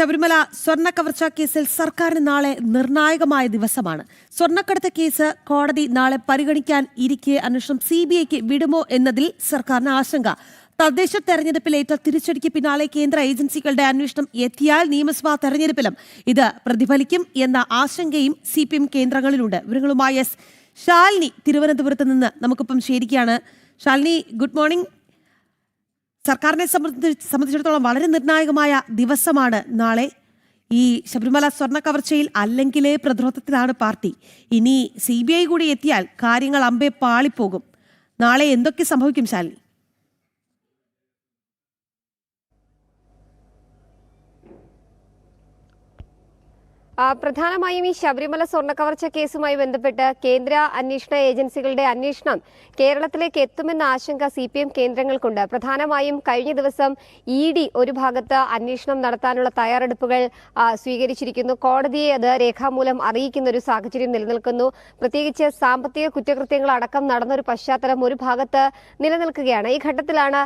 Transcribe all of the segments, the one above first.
ശബരിമല സ്വർണ കവർച്ച കേസിൽ സർക്കാരിന് നാളെ നിർണായകമായ ദിവസമാണ്. സ്വർണക്കടത്ത് കേസ് കോടതി നാളെ പരിഗണിക്കാൻ ഇരിക്കെ അന്വേഷണം സി ബി ഐക്ക് വിടുമോ എന്നതിൽ സർക്കാരിന് ആശങ്ക. തദ്ദേശ തെരഞ്ഞെടുപ്പിലേറ്റ തിരിച്ചടിക്ക് പിന്നാലെ കേന്ദ്ര ഏജൻസികളുടെ അന്വേഷണം എത്തിയാൽ നിയമസഭാ തെരഞ്ഞെടുപ്പിലും ഇത് പ്രതിഫലിക്കും എന്ന ആശങ്കയും സി പി എം കേന്ദ്രങ്ങളിലുണ്ട്. വിവരങ്ങളുമായി എസ് ശാലിനി തിരുവനന്തപുരത്ത് നിന്ന് നമുക്കിപ്പം ശരിക്കാണ് ശാലിനി ഗുഡ് മോർണിംഗ്. സർക്കാരിനെ സംബന്ധിച്ച് സംബന്ധിച്ചിടത്തോളം വളരെ നിർണായകമായ ദിവസമാണ് നാളെ. ഈ ശബരിമല സ്വർണ കവർച്ചയിൽ അല്ലെങ്കിലേ പ്രതിരോധത്തിലാണ് പാർട്ടി. ഇനി സി ബി ഐ കൂടി എത്തിയാൽ കാര്യങ്ങൾ അമ്പെ പാളിപ്പോകും. നാളെ എന്തൊക്കെ സംഭവിക്കും ശാലിനി ആ, പ്രധാനമായും ഈ ശബരിമല സ്വർണക്കവർച്ച കേസുമായി ബന്ധപ്പെട്ട് കേന്ദ്ര അന്വേഷണ ഏജൻസികളുടെ അന്വേഷണം കേരളത്തിലേക്ക് എത്തുമെന്ന ആശങ്ക സി പി എം കേന്ദ്രങ്ങൾക്കുണ്ട്. പ്രധാനമായും കഴിഞ്ഞ ദിവസം ഇ ഡി ഒരു ഭാഗത്ത് അന്വേഷണം നടത്താനുള്ള തയ്യാറെടുപ്പുകൾ സ്വീകരിച്ചിരിക്കുന്നു. കോടതിയെ അത് രേഖാമൂലം അറിയിക്കുന്ന ഒരു സാഹചര്യം നിലനിൽക്കുന്നു. പ്രത്യേകിച്ച് സാമ്പത്തിക കുറ്റകൃത്യങ്ങൾ അടക്കം നടന്ന ഒരു പശ്ചാത്തലം ഒരു ഭാഗത്ത് നിലനിൽക്കുകയാണ്. ഈ ഘട്ടത്തിലാണ്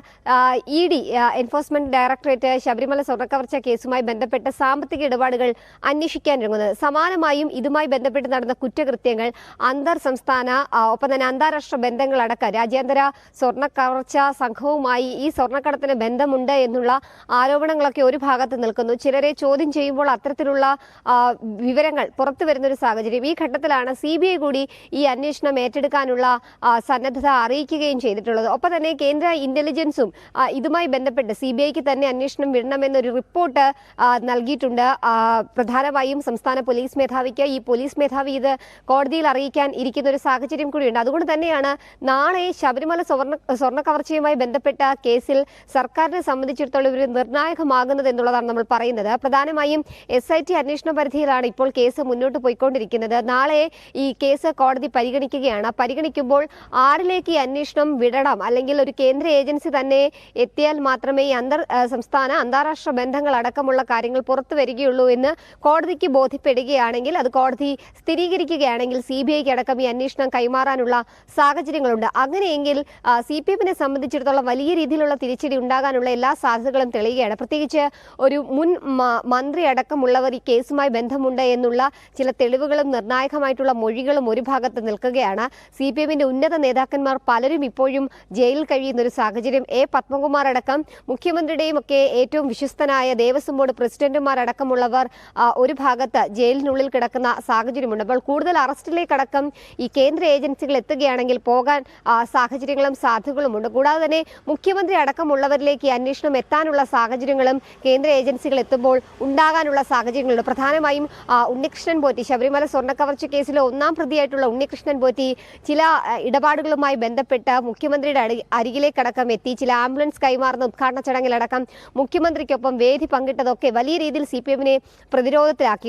E D enforcement directorate Sabarimala സ്വർണക്കവർച്ച കേസുമായി ബന്ധപ്പെട്ട് സാമ്പത്തിക ഇടപാടുകൾ അന്വേഷിക്കാൻ ഇറങ്ങുന്നത് സമാനമായും ഇതുമായി ബന്ധപ്പെട്ട് നടന്ന കുറ്റകൃത്യങ്ങൾ അന്തർ സംസ്ഥാന ഒപ്പം തന്നെ അന്താരാഷ്ട്ര ബന്ധങ്ങളടക്കം രാജ്യാന്തര സ്വർണ കവർച്ച സംഘവുമായി ഈ സ്വർണക്കടത്തിന് ബന്ധമുണ്ട് എന്നുള്ള ആരോപണങ്ങളൊക്കെ ഒരു ഭാഗത്ത് നിൽക്കുന്നു. ചിലരെ ചോദ്യം ചെയ്യുമ്പോൾ അത്തരത്തിലുള്ള വിവരങ്ങൾ പുറത്തു വരുന്ന ഒരു സാഹചര്യം. ഈ ഘട്ടത്തിലാണ് സി ബി ഐ കൂടി ഈ അന്വേഷണം ഏറ്റെടുക്കാനുള്ള സന്നദ്ധത അറിയിക്കുകയും ചെയ്തിട്ടുള്ളത്. ഒപ്പം തന്നെ കേന്ദ്ര ഇന്റലിജൻസും ഇതുമായി ബന്ധപ്പെട്ട് സി ബി ഐക്ക് തന്നെ അന്വേഷണം വിടണമെന്നൊരു റിപ്പോർട്ട് നൽകിയിട്ടുണ്ട്. പ്രധാനമായും സംസ്ഥാന പോലീസ് മേധാവിക്ക് ഈ പോലീസ് മേധാവി ഇത് കോടതിയിൽ അറിയിക്കാൻ ഇരിക്കുന്ന ഒരു സാഹചര്യം കൂടിയുണ്ട്. അതുകൊണ്ട് തന്നെയാണ് നാളെ ശബരിമല സ്വർണ സ്വർണ കവർച്ചയുമായി ബന്ധപ്പെട്ട കേസിൽ സർക്കാരിനെ സംബന്ധിച്ചിടത്തോളം ഒരു നിർണായകമാകുന്നത് എന്നുള്ളതാണ് നമ്മൾ പറയുന്നത്. പ്രധാനമായും എസ് ഐ ടി അന്വേഷണ പരിധിയിലാണ് ഇപ്പോൾ കേസ് മുന്നോട്ട് പോയിക്കൊണ്ടിരിക്കുന്നത്. നാളെ ഈ കേസ് കോടതി പരിഗണിക്കുകയാണ്. പരിഗണിക്കുമ്പോൾ ആരിലേക്ക് ഈ അന്വേഷണം വിടണം? അല്ലെങ്കിൽ ഒരു കേന്ദ്ര ഏജൻസി തന്നെ എത്തിയാൽ മാത്രമേ അന്തർ സംസ്ഥാന അന്താരാഷ്ട്ര ബന്ധങ്ങൾ അടക്കമുള്ള കാര്യങ്ങൾ പുറത്തു വരികയുള്ളൂ എന്ന് കോടതിക്ക് ബോധ്യപ്പെടുകയാണെങ്കിൽ അത് കോടതി സ്ഥിരീകരിക്കുകയാണെങ്കിൽ സി ബി ഐക്ക് അടക്കം ഈ അന്വേഷണം കൈമാറാനുള്ള സാഹചര്യങ്ങളുണ്ട്. അങ്ങനെയെങ്കിൽ സി പി എമ്മിനെ സംബന്ധിച്ചിടത്തോളം വലിയ രീതിയിലുള്ള തിരിച്ചടി ഉണ്ടാകാനുള്ള എല്ലാ സാധ്യതകളും തെളിയുകയാണ്. പ്രത്യേകിച്ച് ഒരു മുൻ മന്ത്രി അടക്കമുള്ളവർ ഈ കേസുമായി ബന്ധമുണ്ട് എന്നുള്ള ചില തെളിവുകളും നിർണായകമായിട്ടുള്ള മൊഴികളും ഒരു ഭാഗത്ത് നിൽക്കുകയാണ്. സി പി എമ്മിന്റെ ഉന്നത നേതാക്കന്മാർ പലരും ഇപ്പോഴും ജയിലിൽ കഴിയുന്ന ഒരു സാഹചര്യം. എ. പത്മകുമാർ അടക്കം മുഖ്യമന്ത്രിയുടെയും ഒക്കെ ഏറ്റവും വിശ്വസ്തനായ ദേവസ്വം ബോർഡ് പ്രസിഡന്റുമാർ അടക്കമുള്ളവർ ഒരു ഭാഗത്ത് ജയിലിനുള്ളിൽ കിടക്കുന്ന സാഹചര്യമുണ്ട്. അപ്പോൾ കൂടുതൽ അറസ്റ്റിലേക്കടക്കം ഈ കേന്ദ്ര ഏജൻസികൾ എത്തുകയാണെങ്കിൽ പോകാൻ സാഹചര്യങ്ങളും സാധ്യതകളുമുണ്ട്. കൂടാതെ തന്നെ മുഖ്യമന്ത്രി അടക്കമുള്ളവരിലേക്ക് അന്വേഷണം എത്താനുള്ള സാഹചര്യങ്ങളും കേന്ദ്ര ഏജൻസികൾ എത്തുമ്പോൾ ഉണ്ടാകാനുള്ള സാഹചര്യങ്ങളുണ്ട്. പ്രധാനമായും ഉണ്ണികൃഷ്ണൻ പോറ്റി ശബരിമല സ്വർണക്കവർച്ച കേസിലെ ഒന്നാം പ്രതിയായിട്ടുള്ള ഉണ്ണികൃഷ്ണൻ പോറ്റി ചില ഇടപാടുകളുമായി ബന്ധപ്പെട്ട് മുഖ്യമന്ത്രിയുടെ അരികിലേക്കടക്കം എത്തി. ചില ആംബുലൻസ് കൈമാറുന്ന ഉദ്ഘാടന ചടങ്ങിലടക്കം മുഖ്യമന്ത്രിക്കൊപ്പം വേദി പങ്കിട്ടതൊക്കെ വലിയ രീതിയിൽ സി പി എമ്മിനെ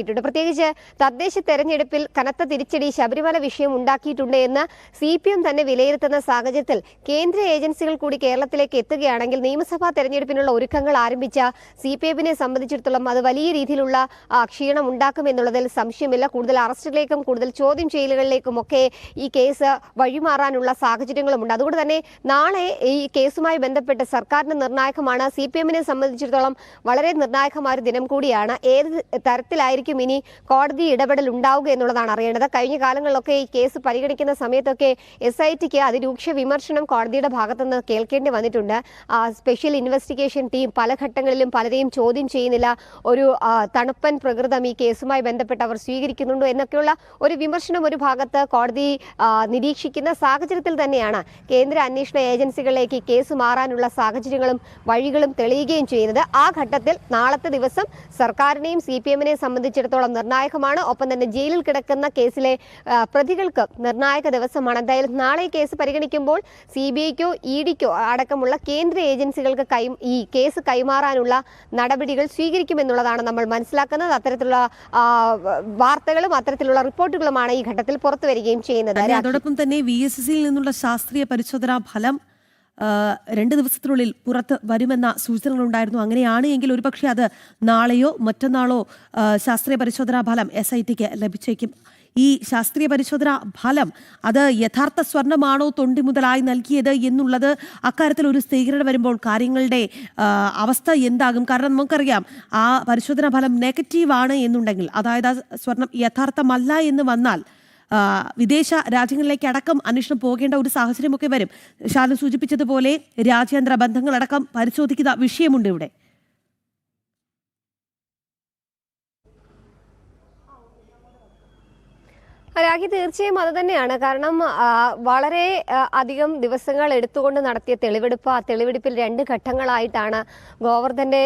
പ്രതിരോധത്തിലാക്കിയിട്ടുണ്ട് പ്രത്യേകിച്ച് തദ്ദേശ തെരഞ്ഞെടുപ്പിൽ കനത്ത തിരിച്ചടി ശബരിമല വിഷയം ഉണ്ടാക്കിയിട്ടുണ്ട് എന്ന് സി പി എം തന്നെ വിലയിരുത്തുന്ന സാഹചര്യത്തിൽ കേന്ദ്ര ഏജൻസികൾ കൂടി കേരളത്തിലേക്ക് എത്തുകയാണെങ്കിൽ നിയമസഭാ തെരഞ്ഞെടുപ്പിനുള്ള ഒരുക്കങ്ങൾ ആരംഭിച്ച സി പി എമ്മിനെ സംബന്ധിച്ചിടത്തോളം അത് വലിയ രീതിയിലുള്ള ക്ഷീണം ഉണ്ടാക്കുമെന്നുള്ളതിൽ സംശയമില്ല. കൂടുതൽ അറസ്റ്റിലേക്കും കൂടുതൽ ചോദ്യം ചെയ്യലുകളിലേക്കും ഒക്കെ ഈ കേസ് വഴിമാറാനുള്ള സാഹചര്യങ്ങളുമുണ്ട് അതുകൊണ്ട് തന്നെ നാളെ ഈ കേസുമായി ബന്ധപ്പെട്ട് സർക്കാരിന്റെ നിർണായകമാണ്. സി പി എമ്മിനെ സംബന്ധിച്ചിടത്തോളം വളരെ നിർണായകമായ ഒരു ദിനം കൂടിയാണ്. ഏത് തരത്തിലായിരിക്കും ഇനി കോടതി ഇടപെടൽ ഉണ്ടാവുക എന്നുള്ളതാണ് അറിയേണ്ടത്. കഴിഞ്ഞ കാലങ്ങളിലൊക്കെ ഈ കേസ് പരിഗണിക്കുന്ന സമയത്തൊക്കെ എസ് ഐ ടിക്ക് അതിരൂക്ഷ വിമർശനം കോടതിയുടെ ഭാഗത്തുനിന്ന് കേൾക്കേണ്ടി വന്നിട്ടുണ്ട്. സ്പെഷ്യൽ ഇൻവെസ്റ്റിഗേഷൻ ടീം പല ഘട്ടങ്ങളിലും പലരെയും ചോദ്യം ചെയ്യുന്നില്ല. ഒരു തണുപ്പൻ പ്രകൃതം ഈ കേസുമായി ബന്ധപ്പെട്ട് അവർ സ്വീകരിക്കുന്നുണ്ടോ എന്നൊക്കെയുള്ള ഒരു വിമർശനം ഒരു ഭാഗത്ത് കോടതി നിരീക്ഷിക്കുന്ന സാഹചര്യത്തിൽ തന്നെയാണ് കേന്ദ്ര അന്വേഷണ ഏജൻസികളിലേക്ക് കേസ് മാറാനുള്ള സാഹചര്യങ്ങളും വഴികളും തെളിയുകയും ചെയ്യുന്നത്. ആ ഘട്ടത്തിൽ നാളത്തെ ദിവസം സർക്കാരിനെയും സി പി എമ്മിനെയും സംബന്ധിച്ചിടത്തോളം നിർണായകമാണ്. ഒപ്പം തന്നെ ജയിലിൽ കിടക്കുന്ന കേസിലെ പ്രതികൾക്ക് നിർണായക ദിവസമാണ്. എന്തായാലും നാളെ കേസ് പരിഗണിക്കുമ്പോൾ സി ബി ഐക്കോ ഇ ഡിക്കോ അടക്കമുള്ള കേന്ദ്ര ഏജൻസികൾക്ക് കൈ ഈ കേസ് കൈമാറാനുള്ള നടപടികൾ സ്വീകരിക്കുമെന്നുള്ളതാണ് നമ്മൾ മനസ്സിലാക്കുന്നത്. അത്തരത്തിലുള്ള വാർത്തകളും അത്തരത്തിലുള്ള റിപ്പോർട്ടുകളുമാണ് ഈ ഘട്ടത്തിൽ പുറത്തു വരികയും ചെയ്യുന്നത്. അതോടൊപ്പം തന്നെ വി എസ് നിന്നുള്ള ശാസ്ത്രീയ പരിശോധനാ ഫലം രണ്ട് ദിവസത്തിനുള്ളിൽ പുറത്ത് വരുമെന്ന സൂചനകളുണ്ടായിരുന്നു. അങ്ങനെയാണ് എങ്കിൽ ഒരുപക്ഷെ അത് നാളെയോ മറ്റന്നാളോ ശാസ്ത്രീയ പരിശോധനാ ഫലം എസ് ഐ ടിക്ക് ലഭിച്ചേക്കും. ഈ ശാസ്ത്രീയ പരിശോധന ഫലം അത് യഥാർത്ഥ സ്വർണമാണോ തൊണ്ടി മുതലായി നൽകിയത് എന്നുള്ളത് അക്കാര്യത്തിൽ ഒരു സ്ഥിരീകരണം വരുമ്പോൾ കാര്യങ്ങളുടെ അവസ്ഥ എന്താകും? കാരണം നമുക്കറിയാം ആ പരിശോധനാ ഫലം നെഗറ്റീവ് ആണ് എന്നുണ്ടെങ്കിൽ അതായത് ആ സ്വർണം യഥാർത്ഥമല്ല എന്ന് വന്നാൽ വിദേശ രാജ്യങ്ങളിലേക്ക് അടക്കം അന്വേഷണം പോകേണ്ട ഒരു സാഹചര്യമൊക്കെ വരും. ഷാലു സൂചിപ്പിച്ചതുപോലെ രാജ്യാന്തര ബന്ധങ്ങളടക്കം പരിശോധിക്കുന്ന വിഷയമുണ്ട് ഇവിടെ. രാഖി തീർച്ചയായും അത് തന്നെയാണ്. കാരണം വളരെ അധികം ദിവസങ്ങൾ എടുത്തുകൊണ്ട് നടത്തിയ തെളിവെടുപ്പ് ആ തെളിവെടുപ്പിൽ രണ്ട് ഘട്ടങ്ങളായിട്ടാണ് ഗോവർദ്ധന്റെ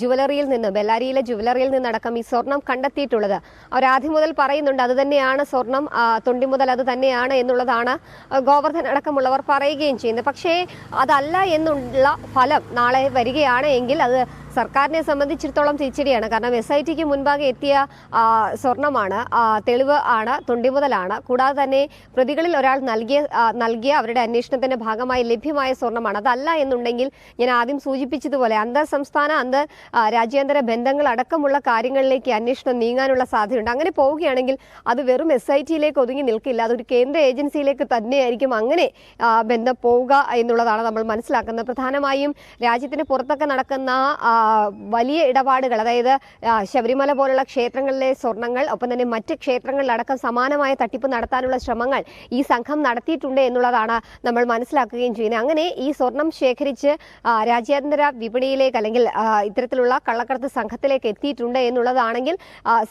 ജുവലറിയിൽ നിന്ന് ബെല്ലാരിയിലെ ജുവലറിയിൽ നിന്നടക്കം ഈ സ്വർണം കണ്ടെത്തിയിട്ടുള്ളത്. അവർ ആദ്യം മുതൽ പറയുന്നുണ്ട് അത് തന്നെയാണ് സ്വർണം തൊണ്ടി മുതൽ അത് തന്നെയാണ് എന്നുള്ളതാണ് ഗോവർദ്ധൻ അടക്കമുള്ളവർ പറയുകയും ചെയ്യുന്നത്. പക്ഷേ അതല്ല എന്നുള്ള ഫലം നാളെ വരികയാണ് എങ്കിൽ അത് സർക്കാരിനെ സംബന്ധിച്ചിടത്തോളം തിരിച്ചടിയാണ്. കാരണം എസ് ഐ ടിക്ക് മുൻപാകെ എത്തിയ സ്വർണമാണ് തെളിവ് ആണ് തൊണ്ടിമുതലാണ്. കൂടാതെ തന്നെ പ്രതികളിൽ ഒരാൾ നൽകിയ നൽകിയ അവരുടെ അന്വേഷണത്തിന്റെ ഭാഗമായി ലഭ്യമായ സ്വർണമാണ്. അതല്ല എന്നുണ്ടെങ്കിൽ ഞാൻ ആദ്യം സൂചിപ്പിച്ചതുപോലെ അന്തർ സംസ്ഥാന അന്തർ രാജ്യാന്തര ബന്ധങ്ങൾ അടക്കമുള്ള കാര്യങ്ങളിലേക്ക് അന്വേഷണം നീങ്ങാനുള്ള സാധ്യതയുണ്ട്. അങ്ങനെ പോവുകയാണെങ്കിൽ അത് വെറും എസ് ഐ ടിയിലേക്ക് ഒതുങ്ങി നിൽക്കില്ല. അതൊരു കേന്ദ്ര ഏജൻസിയിലേക്ക് തന്നെയായിരിക്കും അങ്ങനെ ബന്ധം പോവുക എന്നുള്ളതാണ് നമ്മൾ മനസ്സിലാക്കുന്നത്. പ്രധാനമായും രാജ്യത്തിന് പുറത്തൊക്കെ നടക്കുന്ന വലിയ ഇടപാടുകൾ അതായത് ശബരിമല പോലുള്ള ക്ഷേത്രങ്ങളിലെ സ്വർണങ്ങൾ ഒപ്പം തന്നെ മറ്റ് ക്ഷേത്രങ്ങളിലടക്കം സമാനമായ തട്ടിപ്പ് നടത്താനുള്ള ശ്രമങ്ങൾ ഈ സംഘം നടത്തിയിട്ടുണ്ട് എന്നുള്ളതാണ് നമ്മൾ മനസ്സിലാക്കുകയും ചെയ്യുന്നത്. അങ്ങനെ ഈ സ്വർണം ശേഖരിച്ച് രാജ്യാന്തര വിപണിയിലേക്ക് അല്ലെങ്കിൽ ഇത്തരത്തിലുള്ള കള്ളക്കടത്ത് സംഘത്തിലേക്ക് എത്തിയിട്ടുണ്ട് എന്നുള്ളതാണെങ്കിൽ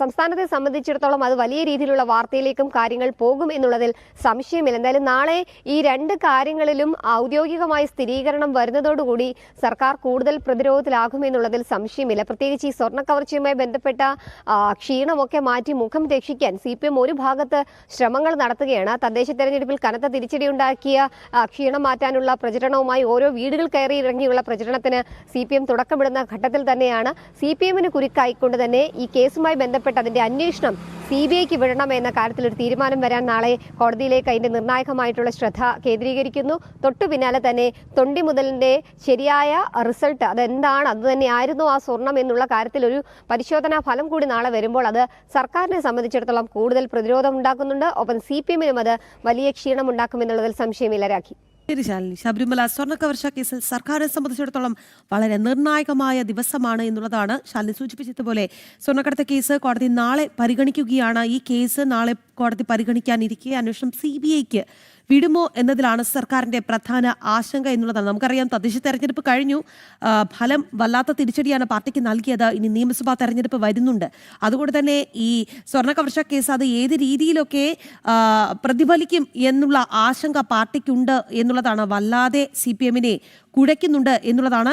സംസ്ഥാനത്തെ സംബന്ധിച്ചിടത്തോളം അത് വലിയ രീതിയിലുള്ള വാർത്തയിലേക്കും കാര്യങ്ങൾ പോകും എന്നുള്ളതിൽ സംശയമില്ല. എന്തായാലും നാളെ ഈ രണ്ട് കാര്യങ്ങളിലും ഔദ്യോഗികമായി സ്ഥിരീകരണം വരുന്നതോടുകൂടി സർക്കാർ കൂടുതൽ പ്രതിരോധത്തിലാകുമെന്നുള്ളതിൽ സംശയമില്ല. പ്രത്യേകിച്ച് ഈ സ്വർണ കവർച്ചയുമായി ബന്ധപ്പെട്ട ക്ഷീണമൊക്കെ മാറ്റി മുഖം രക്ഷിക്കാൻ സി പി എം ഒരു ഭാഗത്ത് ശ്രമങ്ങൾ നടത്തുകയാണ്. തദ്ദേശ തെരഞ്ഞെടുപ്പിൽ കനത്ത തിരിച്ചടി ഉണ്ടാക്കിയ ക്ഷീണം മാറ്റാനുള്ള പ്രചരണവുമായി ഓരോ വീടുകൾ കയറി ഇറങ്ങിയുള്ള പ്രചരണത്തിന് സി പി എം തുടക്കമിടുന്ന ഘട്ടത്തിൽ തന്നെയാണ്. സി പി എമ്മിന് കുരുക്കായിക്കൊണ്ട് തന്നെ ഈ കേസുമായി ബന്ധപ്പെട്ട് അതിന്റെ അന്വേഷണം സി ബി ഐക്ക് വിടണം എന്ന കാര്യത്തിൽ ഒരു തീരുമാനം വരാൻ നാളെ കോടതിയിലേക്ക് അതിന്റെ നിർണായകമായിട്ടുള്ള ശ്രദ്ധ കേന്ദ്രീകരിക്കുന്നു. തൊട്ടു പിന്നാലെ തന്നെ തൊണ്ടി മുതലിന്റെ ശരിയായ റിസൾട്ട് അതെന്താണ്? അത് തന്നെയായിരുന്നു ആ സ്വർണം എന്നുള്ള കാര്യത്തിൽ ഒരു പരിശോധനാ ഫലം കൂടി നാളെ വരുമ്പോൾ അത് സർക്കാരിനെ സംബന്ധിച്ചിടത്തോളം കൂടുതൽ പ്രതിരോധം ഉണ്ടാക്കുന്നുണ്ട്. ഒപ്പം സി പി എമ്മിനും അത് വലിയ ക്ഷീണം ഉണ്ടാക്കുമെന്നുള്ളതിൽ സംശയമില്ല ശരി ശാലിനി. ശബരിമല സ്വർണ കേസിൽ സർക്കാരിനെ സംബന്ധിച്ചിടത്തോളം വളരെ നിർണായകമായ ദിവസമാണ് എന്നുള്ളതാണ് ശാലിനി സൂചിപ്പിച്ചതുപോലെ. സ്വർണക്കടത്ത് കേസ് കോടതി നാളെ പരിഗണിക്കുകയാണ്. ഈ കേസ് നാളെ കോടതി പരിഗണിക്കാനിരിക്കെ അന്വേഷണം സി ബി ഐക്ക്. വിടുമോ എന്നതിലാണ് സർക്കാരിന്റെ പ്രധാന ആശങ്ക എന്നുള്ളതാണ്. നമുക്കറിയാം തദ്ദേശ തെരഞ്ഞെടുപ്പ് കഴിഞ്ഞു. ഫലം വല്ലാത്ത തിരിച്ചടിയാണ് പാർട്ടിക്ക് നൽകിയത്. ഇനി നിയമസഭാ തെരഞ്ഞെടുപ്പ് വരുന്നുണ്ട്. അതുകൊണ്ട് തന്നെ ഈ സ്വർണ കവർച്ച കേസ് അത് ഏത് രീതിയിലൊക്കെ പ്രതിഫലിക്കും എന്നുള്ള ആശങ്ക പാർട്ടിക്കുണ്ട് എന്നുള്ളതാണ്. വല്ലാതെ സി പി എമ്മിനെ കുഴയ്ക്കുന്നുണ്ട് എന്നുള്ളതാണ്.